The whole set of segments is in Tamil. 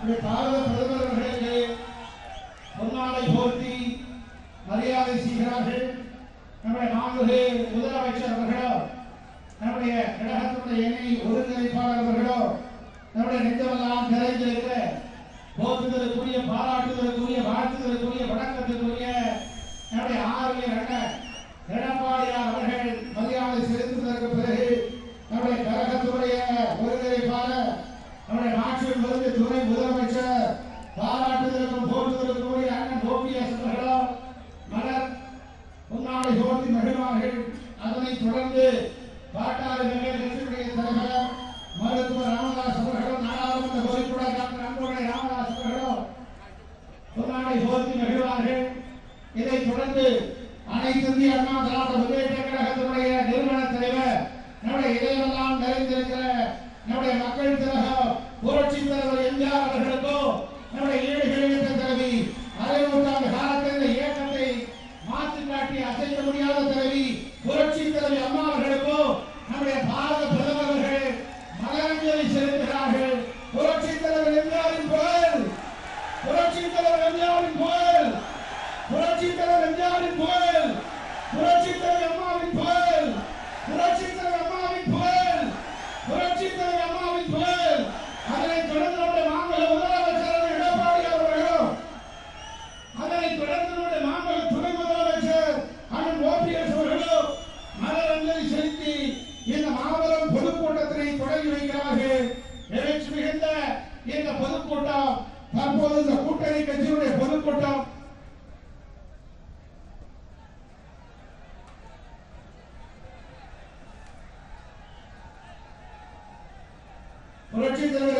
நம்முடைய பாரத பிரதமர் அவர்களுக்கு பொன்னாடை போர்த்தி மரியாதை செய்கிறார்கள். நம்முடைய மாண்புமிகு முதலமைச்சர் அவர்களோ நம்முடைய கழகத்தினுடைய இணை ஒருங்கிணைப்பாளர் அவர்களோ நம்முடைய நெஞ்சமெல்லாம் நிறைந்திருக்கிற போற்றுதலுக்குரிய பாராட்டுதலுக்குரிய வாழ்த்துதலுக்குரிய வணக்கத்திற்குரிய நம்முடைய ஆர்வலர் அண்ணன் எடப்பாடியார் அவர்கள் மரியாதை செலுத்துவதற்கு பிறகு நம்முடைய கழகத்துடைய ஒருங்கிணைப்பாளர் நம்முடைய நாட்டில் இருந்து துணை முதலமைச்சர் பாராட்டுதலுக்கும் போற்றுதலுக்குரிய அண்ணன் ஓபிஎஸ் அவர்களோ மலர் முன்னாடி போட்டி மகிழ்வார்கள் அதனைத் தொடர்ந்து பாட்டாளி மக்கள் கட்சியுடைய தலைவர் மருத்துவர் ராமதாஸ் அவர்களும் நாடாளுமன்ற பொதுக்குழு டாக்டர் அன்புமணி ராமதாஸ் அவர்களும் முன்னாடி போட்டி மகிழ்வார்கள் இதைத் தொடர்ந்து அனைத்து இந்திய அண்ணா திராவிட முன்னேற்ற கழகத்தினுடைய நிறுவன தலைவர் நம்முடைய இதயமெல்லாம் நிறைந்திருக்கிற நம்முடைய மக்கள் திலகம் புரட்சி தலைவர் எம்ஜிஆர் அவர்களுக்கோ நம்முடைய ஈடுகளித்த தலைவி அரை நூற்றாண்டு காலத்தில் இந்த இயக்கத்தை மாற்றி காட்டி அசைக்க முடியாத தலைவி புரட்சி தலைவி அம்மா அவர்களுக்கோ நம்முடைய பாரத பிரதமர் அவர்கள் மலரஞ்சலி செலுத்துகிறார்கள் புரட்சி தலைவர் எம்ஜிஆரின் புகழ் புரட்சி தலைவர் எம்ஜிஆரின் புகழ் புரட்சி தலைவர் எம்ஜிஆரின் புகழ் புரட்சி தலைவர் அம்மாவின் புகழ் புரட்சி தலைவர் அம்மாவின் புகழ் புரட்சி தலைவர் அம்மாவின் புகழ் அதனைத் தொடர்ந்து நம்முடைய மாநில முதலமைச்சர் எடப்பாடி அவர்களும் அதனைத் தொடர்ந்து நம்முடைய மாநில துணை முதலமைச்சர் அண்ணன் ஓபிஎஸ் அவர்களும் மலர் அஞ்சலி செலுத்தி இந்த மாபெரும் பொதுக்கூட்டத்தினை தொடங்கி வைக்கிறார்கள் எழுச்சி மிகுந்த இந்த பொதுக்கூட்டம் தற்போது இந்த கூட்டணி கட்சியுடைய பொதுக்கூட்டம்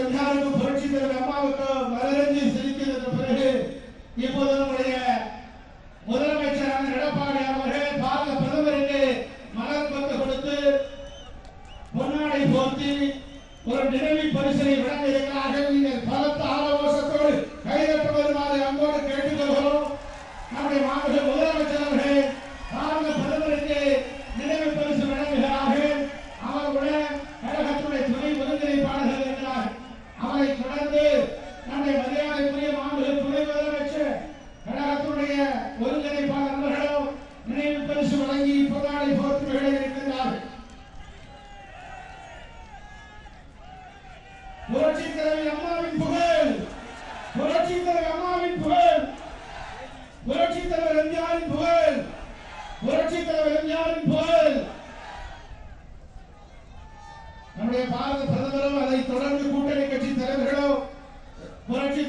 எல்லாருக்கும் புரட்சி தலைவர் அம்மாவுக்கும் மலரஞ்சி சிரித்ததற்கு பிறகு இப்போது நம்முடைய முதலமைச்சரான எடப்பாடி அவர்கள் பாரத பிரதமருக்கு மலர் பந்து கொடுத்து பொன்னாடை போர்த்தி ஒரு நினைவு பரிசனை வழங்க grande.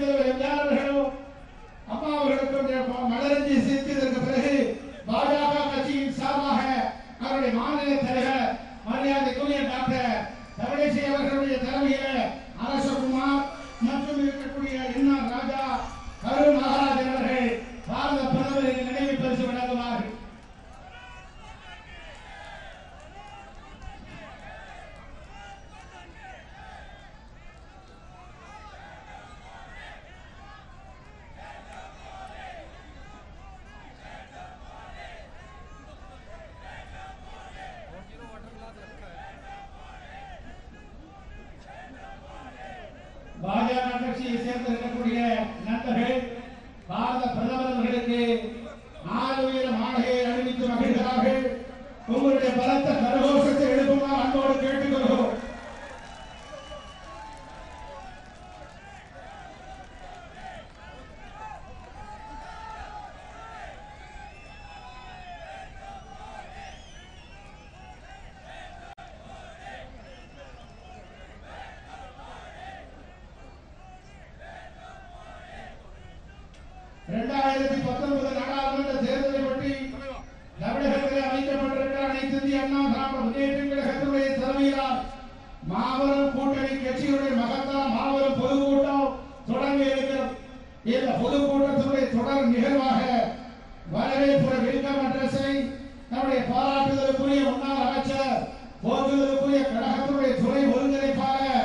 தலைவர் எம்ஜிஆர் அவர்களோ அம்மா அவர்களுக்கு மலரஞ்சி செலுத்தியதற்கு பிறகு பாஜக கட்சியின் சார்பாக அவருடைய மாநில தலைவர் மரியாதைக்குரிய டாக்டர் தமிழிசை அவர்களுடைய தலைமையில கட்சியை கட்சியை சேர்ந்திருக்கக்கூடிய நண்பர்கள் பாரத பிரதமர் அவர்களுக்கு நாலு உயர அறிவித்து மகிழ்கிறார்கள் உங்களுடைய பலத்த கரகோஷத்தை இரண்டாயிரத்தி பத்தொன்பது நாடாளுமன்ற தேர்தலை பற்றி தமிழகத்தில் அமைக்கப்பட்டிருக்கிற அனைத்திந்திய அண்ணா திராவிட முன்னேற்ற கழகத்தினுடைய தலைமையிலால் மாபெரும் கூட்டணி கட்சியுடைய மகத்தால் மாபெரும் பொதுக்கூட்டம் தொடங்கி இருக்கிறது. இந்த பொதுக்கூட்டத்தினுடைய தொடர் நிகழ்வாக வரவேற்புற வெல்கம் அட்ரஸை நம்முடைய பாராட்டுதலுக்குரிய முன்னாள் அமைச்சர் போக்குவரத்துக்குரிய கழகத்தினுடைய துணை ஒருங்கிணைப்பாளர்